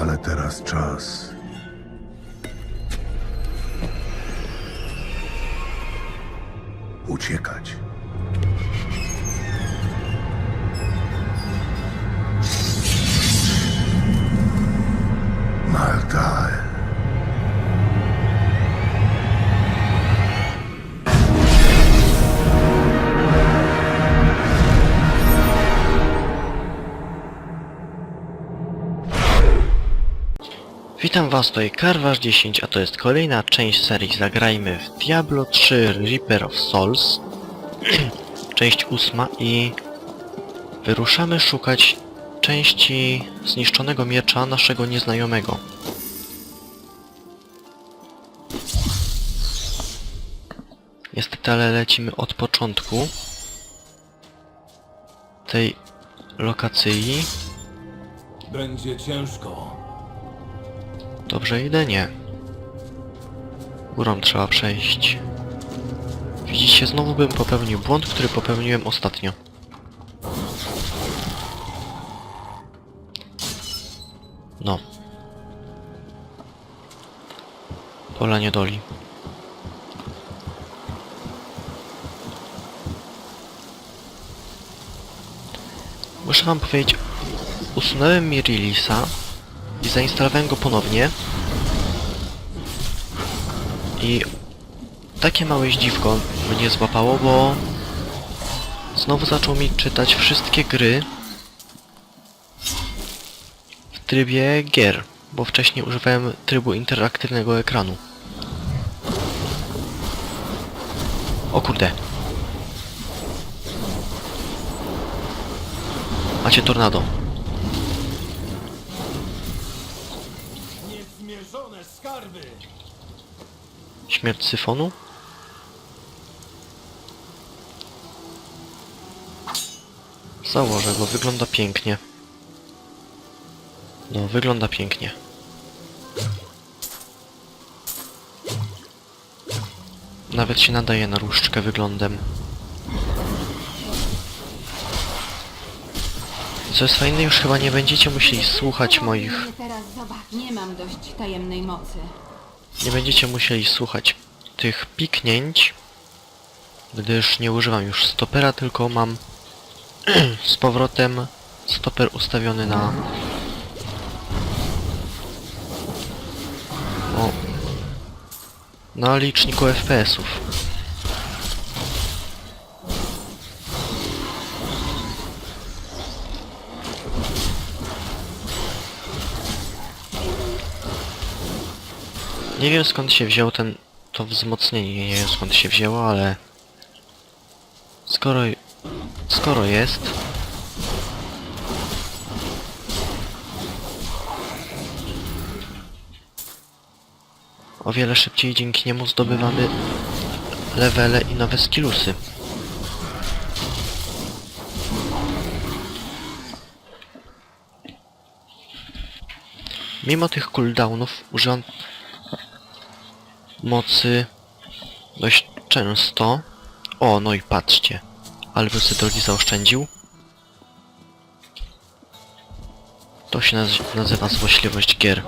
Ale teraz czas. Uciekać. Maltael. Witam was, to jest Karwasz 10, a to jest kolejna część serii Zagrajmy w Diablo 3 Reaper of Souls. część ósma i wyruszamy szukać części zniszczonego miecza naszego nieznajomego. Niestety, ale lecimy od początku tej lokacji. Będzie ciężko. Dobrze idę? Nie. Górą trzeba przejść. Widzicie, znowu bym popełnił błąd, który popełniłem ostatnio. No. Pola nie doli. Muszę wam powiedzieć, usunąłem Mirilisa i zainstalowałem go ponownie. I takie małe zdziwko mnie złapało, bo znowu zaczął mi czytać wszystkie gry w trybie gier, bo wcześniej używałem trybu interaktywnego ekranu. O kurde. Macie tornado. Skarby! Śmierć syfonu? Założę, bo wygląda pięknie. No, wygląda pięknie. Nawet się nadaje na różdżkę wyglądem. Co jest fajne, już chyba nie będziecie musieli słuchać moich Nie mam dość tajemnej mocy. nie będziecie musieli słuchać tych piknięć, gdyż nie używam już stopera, tylko mam z powrotem stoper ustawiony na o, na liczniku FPS-ów. Nie wiem skąd się wziął ten to wzmocnienie, nie wiem skąd się wzięło, ale skoro skoro jest o wiele szybciej dzięki niemu zdobywamy levele i nowe skillusy. Mimo tych cooldownów używam mocy dość często. O, no i patrzcie. Ale bym sobie drogi zaoszczędził. To się naz nazywa złośliwość gier.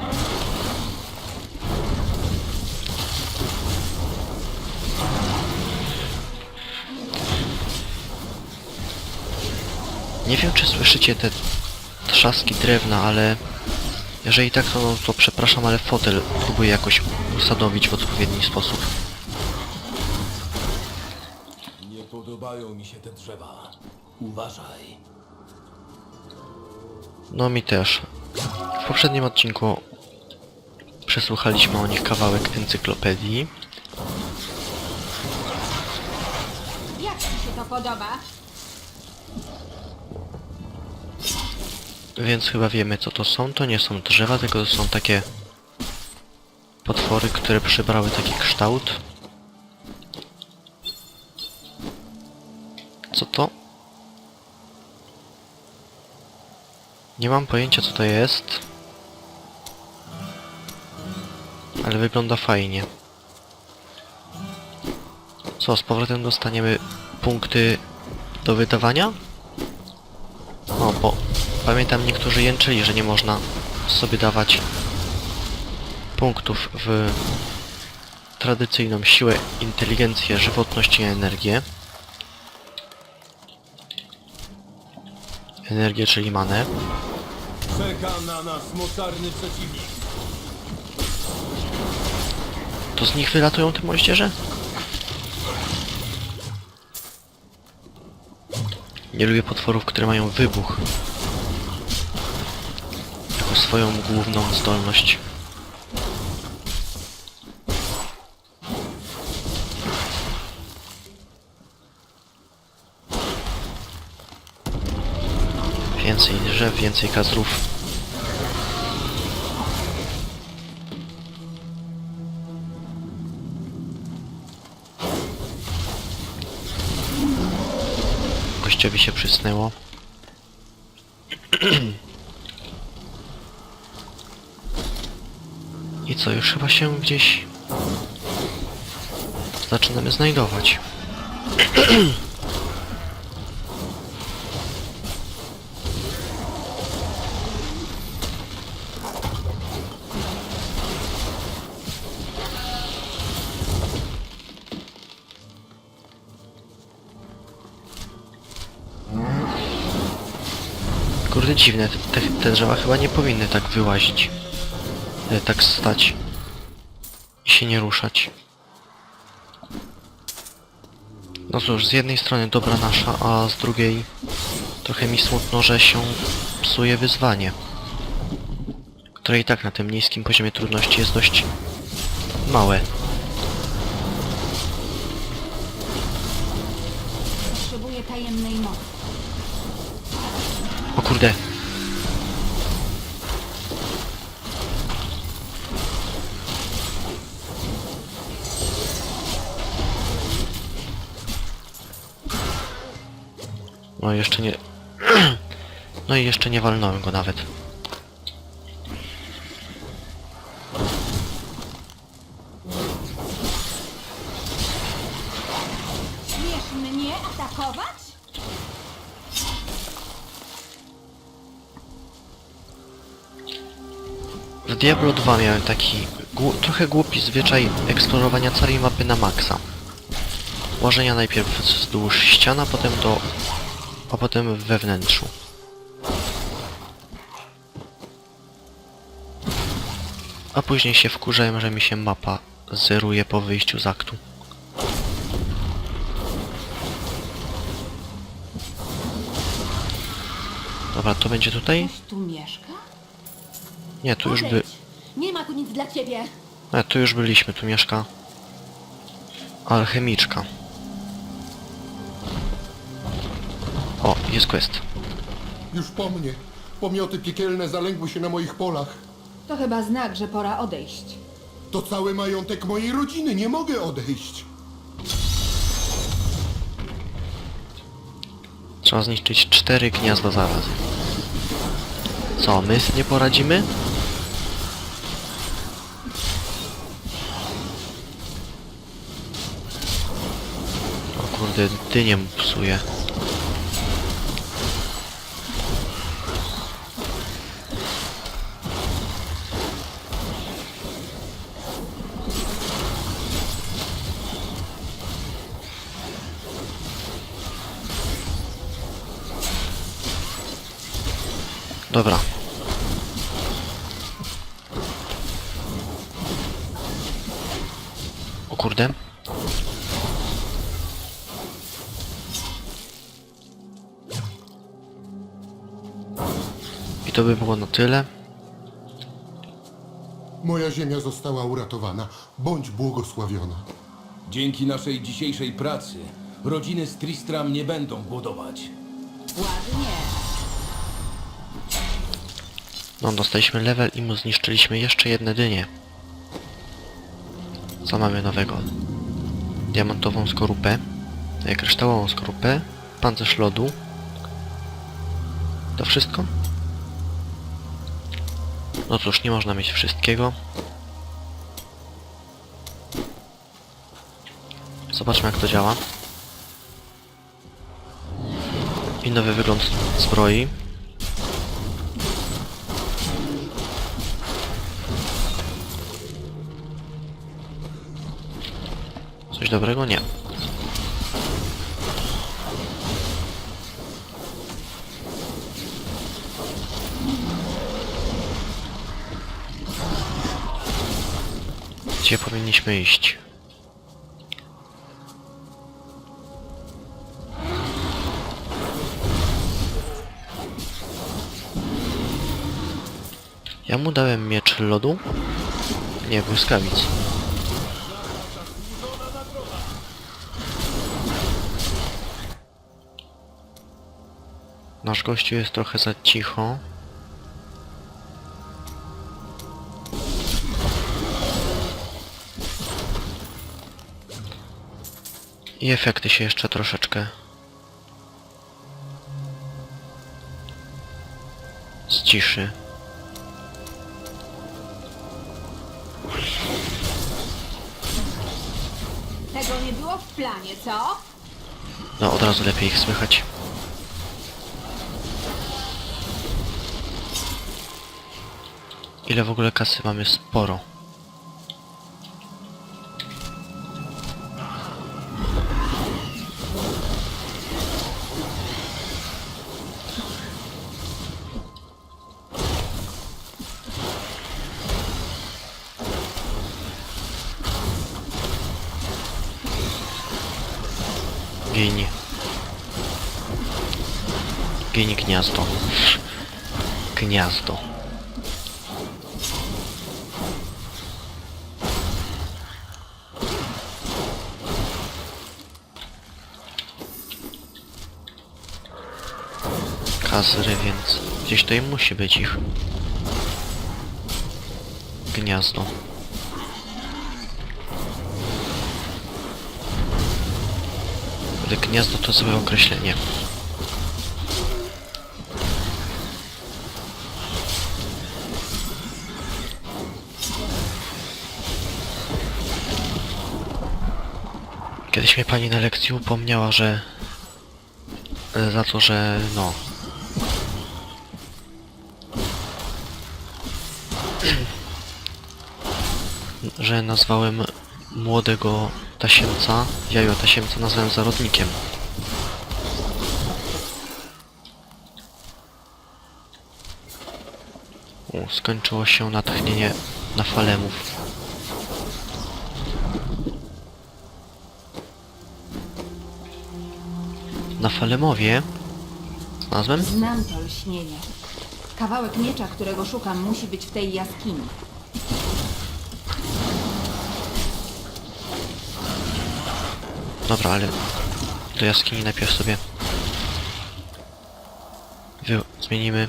Nie wiem, czy słyszycie te trzaski drewna, ale jeżeli tak, to, to przepraszam, ale fotel próbuję jakoś usadowić w odpowiedni sposób. Nie podobają mi się te drzewa. Uważaj. No mi też. W poprzednim odcinku przesłuchaliśmy o nich kawałek encyklopedii, Jak ci się to podoba? Więc chyba wiemy co to są. To nie są drzewa, tylko to są takie potwory, które przybrały taki kształt. Co to? Nie mam pojęcia co to jest. Ale wygląda fajnie. Co, z powrotem dostaniemy punkty do wydawania? O, bo pamiętam niektórzy jęczyli, że nie można sobie dawać punktów w tradycyjną siłę, inteligencję, żywotność i energię. Energię, czyli manę. Czeka na nas mocarny przeciwnik. To z nich wylatują te moździerze? Nie lubię potworów, które mają wybuch. Swoją główną zdolność. Więcej drzew, więcej kazrów. Gościowi się przysnęło. I co, już chyba się gdzieś zaczynamy znajdować. Kurde dziwne, te, te drzewa chyba nie powinny tak wyłazić. E, tak stać. I się nie ruszać. No cóż, z jednej strony dobra nasza, a z drugiej trochę mi smutno, że się psuje wyzwanie. Które i tak na tym niskim poziomie trudności jest dość małe. Potrzebuję tajemnej mocy. O kurde. No jeszcze nie... No i jeszcze nie walnąłem go nawet. Śmiesz mnie atakować? W Diablo 2 miałem taki głu- trochę głupi zwyczaj eksplorowania całej mapy na maksa. Łażenia najpierw wzdłuż ściana, potem do... a potem we wnętrzu. A później się wkurzałem, że mi się mapa zeruje po wyjściu z aktu. Dobra, to będzie tutaj? Ktoś tu mieszka? Nie, tu już by... Nie ma tu nic dla ciebie. A, tu już byliśmy, tu mieszka alchemiczka. O, jest quest. Już po mnie. Pomioty piekielne zalęgły się na moich polach. To chyba znak, że pora odejść. To cały majątek mojej rodziny. Nie mogę odejść. Trzeba zniszczyć cztery gniazda zarazy. Co, my nie poradzimy? O kurde, dynię mu psuje. Dobra. O kurde. I to by było na tyle. Moja ziemia została uratowana. Bądź błogosławiona. Dzięki naszej dzisiejszej pracy rodziny z Tristram nie będą głodować. Ładnie. No, dostaliśmy level i mu zniszczyliśmy jeszcze jedne dynie. Co mamy nowego? Diamentową skorupę, e, kryształową skorupę, pancerz lodu. To wszystko? No cóż, nie można mieć wszystkiego. Zobaczmy jak to działa. I nowy wygląd zbroi. Coś dobrego? Nie. Gdzie powinniśmy iść? Ja mu dałem miecz lodu? Nie, błyskawic. Nasz gościu jest trochę za cicho. I efekty się jeszcze troszeczkę zciszy. Tego nie było w planie, co? No, od razu lepiej ich słychać. Ile w ogóle kasy mamy? Sporo. Kazry, więc gdzieś tutaj musi być ich gniazdo. Ale gniazdo to złe określenie. Kiedyś mnie pani na lekcji upomniała, że za to, że no że nazwałem młodego tasiemca, jajo tasiemca nazwałem zarodnikiem. U, skończyło się natchnienie na falemów. Na falemowie znalazłem? Znam to lśnienie. Kawałek miecza, którego szukam, musi być w tej jaskini. Dobra, ale do jaskini najpierw sobie wy... zmienimy.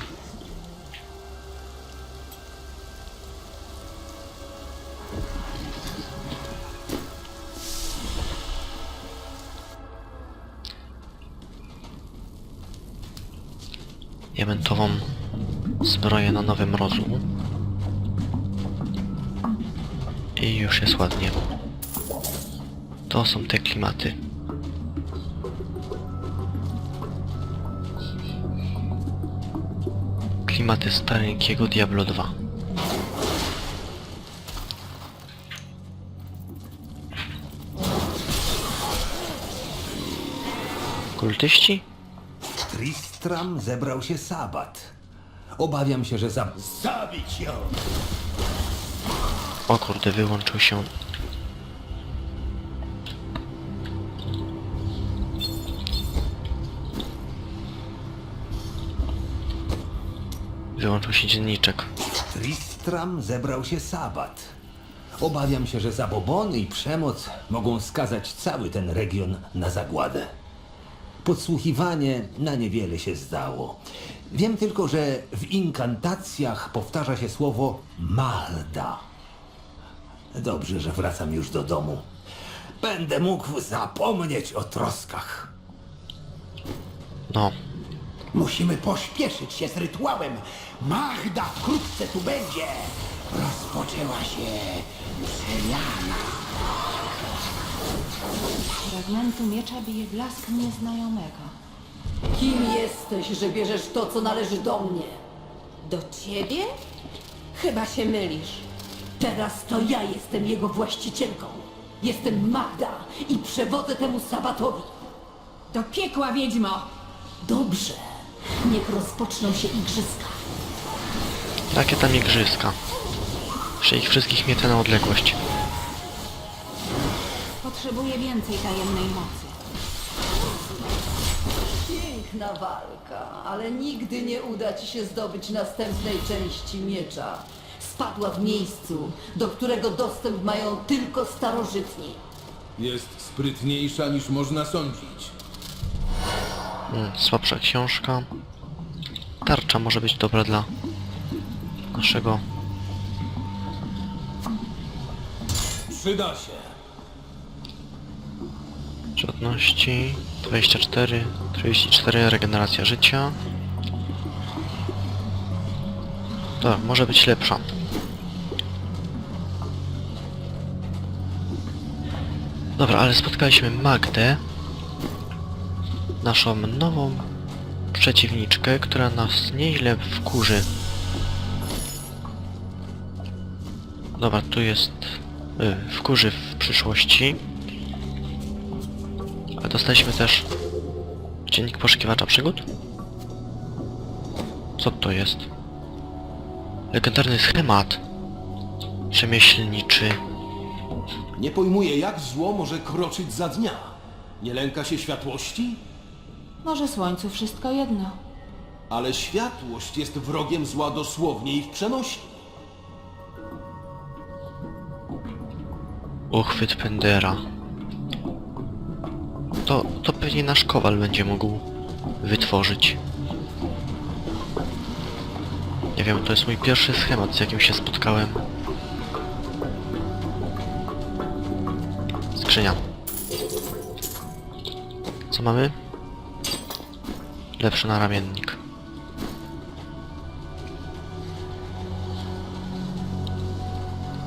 Diamentową zbroję na nowym rozu. I już jest ładnie. To są te klimaty. Klimaty stareńkiego Diablo 2. Kultyści? Tristram zebrał się sabat. Obawiam się, że za... Zabić ją! O kurde, wyłączył się. Wyłączył się dzienniczek. Tristram zebrał się sabat. Obawiam się, że zabobony i przemoc mogą skazać cały ten region na zagładę. Podsłuchiwanie na niewiele się zdało. Wiem tylko, że w inkantacjach powtarza się słowo Malda. Dobrze, że wracam już do domu. Będę mógł zapomnieć o troskach. No, Musimy pośpieszyć się z rytuałem. Magda wkrótce tu będzie. Rozpoczęła się przemiana. Fragmentu miecza bije blask nieznajomego. Kim jesteś, że bierzesz to, co należy do mnie? Do ciebie? Chyba się mylisz. Teraz to ja jestem jego właścicielką. Jestem Magda i przewodzę temu sabatowi. Do piekła, wiedźmo! Dobrze. Niech rozpoczną się igrzyska. Takie tam igrzyska. Że ich wszystkich miete na odległość. Potrzebuję więcej tajemnej mocy. Piękna walka, ale nigdy nie uda ci się zdobyć następnej części miecza. Spadła w miejscu, do którego dostęp mają tylko starożytni. Jest sprytniejsza niż można sądzić. Słabsza książka. Tarcza może być dobra dla naszego... Przyda się. Żadności 24, 34 regeneracja życia. Tak, może być lepsza. Dobra, ale spotkaliśmy Magdę, naszą nową przeciwniczkę, która nas nieźle wkurzy. Dobra, tu jest... Y, wkurzy w przyszłości. A dostaliśmy też dziennik poszukiwacza przygód? Co to jest? Legendarny schemat rzemieślniczy. Nie pojmuję, jak zło może kroczyć za dnia. Nie lęka się światłości? Może słońcu wszystko jedno. Ale światłość jest wrogiem zła dosłownie i w przenośni. Uchwyt Pendera. To, to pewnie nasz kowal będzie mógł wytworzyć. Nie wiem, to jest mój pierwszy schemat, z jakim się spotkałem. Skrzynia. Co mamy? Lepszy naramiennik.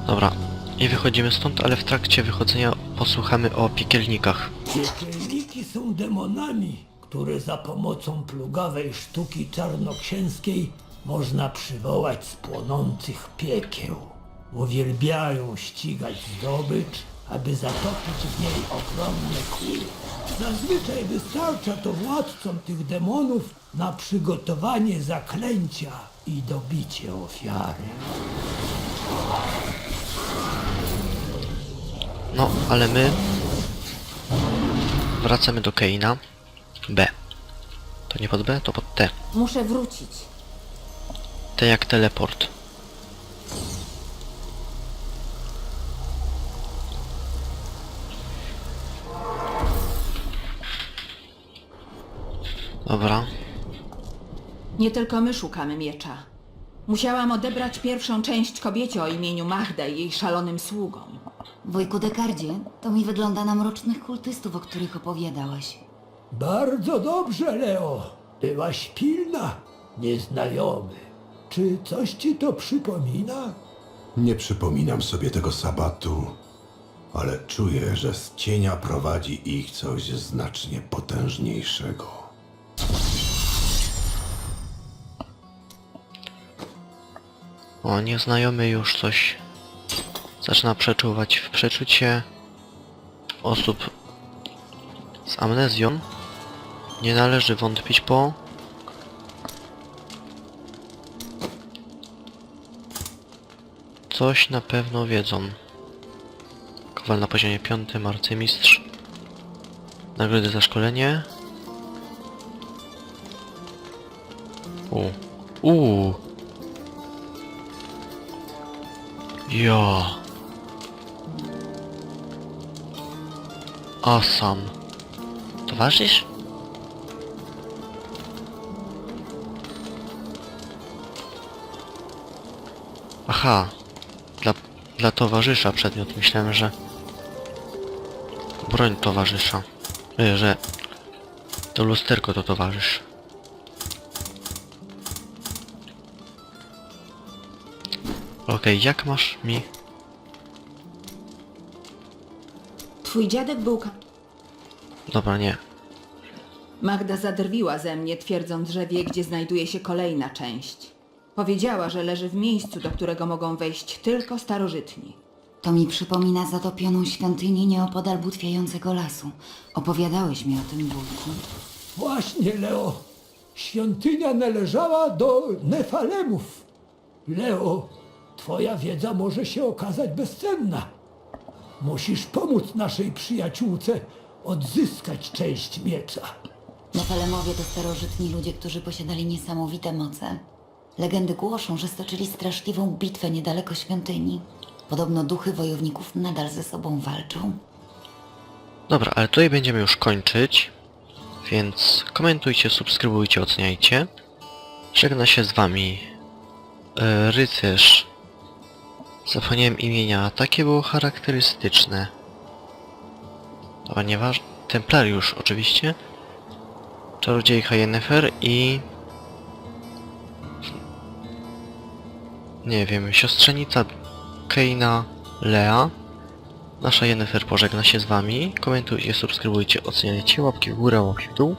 Dobra. I wychodzimy stąd, ale w trakcie wychodzenia posłuchamy o piekielnikach. Piekielniki są demonami, które za pomocą plugawej sztuki czarnoksięskiej można przywołać z płonących piekieł. Uwielbiają ścigać zdobycz, aby zatopić w niej ogromne kule. Zazwyczaj wystarcza to władcom tych demonów na przygotowanie zaklęcia i dobicie ofiary. No, ale my wracamy do Keina. B. To nie pod B, to pod T. Muszę wrócić. T jak teleport. Dobra. Nie tylko my szukamy miecza. Musiałam odebrać pierwszą część kobiecie o imieniu Magda i jej szalonym sługom. Wujku Dekardzie, to mi wygląda na mrocznych kultystów, o których opowiadałeś. Bardzo dobrze, Leo. Byłaś pilna, nieznajomy. Czy coś ci to przypomina? Nie przypominam sobie tego sabatu, ale czuję, że z cienia prowadzi ich coś znacznie potężniejszego. O, nieznajomy już coś zaczyna przeczuwać w przeczucie osób z amnezją. Nie należy wątpić po coś na pewno wiedzą. Kowal na poziomie piątym, arcymistrz. Nagrody za szkolenie. U. Uuu. Ja. Asam. Towarzysz? Aha. Dla, dla towarzysza przedmiot. Myślałem, że... Broń towarzysza. Że... To lusterko to towarzysz. Okej, jak masz mi... Twój dziadek był... Ka- Dobra, nie. Magda zadrwiła ze mnie, twierdząc, że wie, gdzie znajduje się kolejna część. Powiedziała, że leży w miejscu, do którego mogą wejść tylko starożytni. To mi przypomina zatopioną świątynię nieopodal butwiającego lasu. Opowiadałeś mi o tym, wujku. Właśnie, Leo. Świątynia należała do Nefalemów. Leo, twoja wiedza może się okazać bezcenna. Musisz pomóc naszej przyjaciółce odzyskać część miecza. Nefelemowie to starożytni ludzie, którzy posiadali niesamowite moce. Legendy głoszą, że stoczyli straszliwą bitwę niedaleko świątyni. Podobno duchy wojowników nadal ze sobą walczą. Dobra, ale tutaj będziemy już kończyć. Więc komentujcie, subskrybujcie, oceniajcie. Żegna się z wami e, rycerz. Zapomniałem imienia, takie było charakterystyczne. Dobra, nieważne. Templariusz oczywiście. Czarodziejka Yennefer i... Nie wiem, siostrzenica Keina Lea. Nasza Yennefer pożegna się z wami. Komentujcie, subskrybujcie, oceniajcie, łapki w górę, łapki w dół.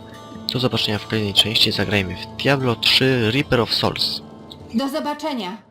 Do zobaczenia w kolejnej części. Zagrajmy w Diablo 3 Reaper of Souls. Do zobaczenia!